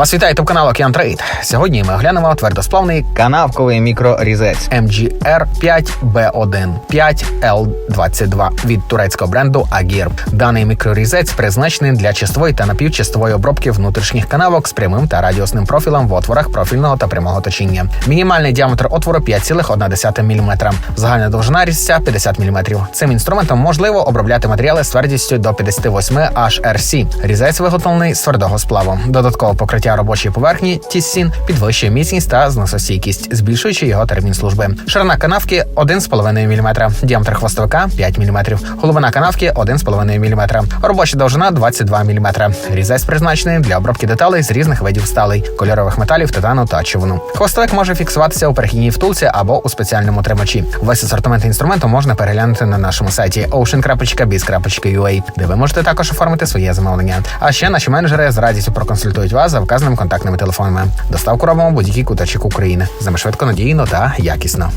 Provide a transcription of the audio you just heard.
Вас вітає топ канал Океан Трейд. Сьогодні ми оглянемо твердосплавний канавковий мікрорізець MGR 5B1 5L22 від турецького бренду Agir. Даний мікрорізець призначений для чистової та напівчистової обробки внутрішніх канавок з прямим та радіусним профілем в отворах профільного та прямого точіння. Мінімальний діаметр отвору 5,1 мм. Загальна довжина різця 50 мм. Цим інструментом можливо обробляти матеріали з твердістю до 58 HRC. Різець виготовлений з твердого сплаву. Додаткове покриття робочої поверхні тіссін підвищує міцність та зносостійкість, збільшуючи його термін служби. Ширина канавки 1,5 мм, діаметр хвостовика 5 мм, головина канавки 1,5 мм, робоча довжина 22 мм. Різець призначений для обробки деталей з різних видів сталей, кольорових металів, титану та човну. Хвостовик може фіксуватися у перехідній втулці або у спеціальному тримачі. Весь асортимент інструменту можна переглянути на нашому сайті ocean.biz.ua, де ви можете також оформити своє замовлення. А ще наші менеджери з радістю проконсультують вас за вказаними контактними телефонами. Доставку робимо будь-який куточок України. З нами швидко, надійно та якісно.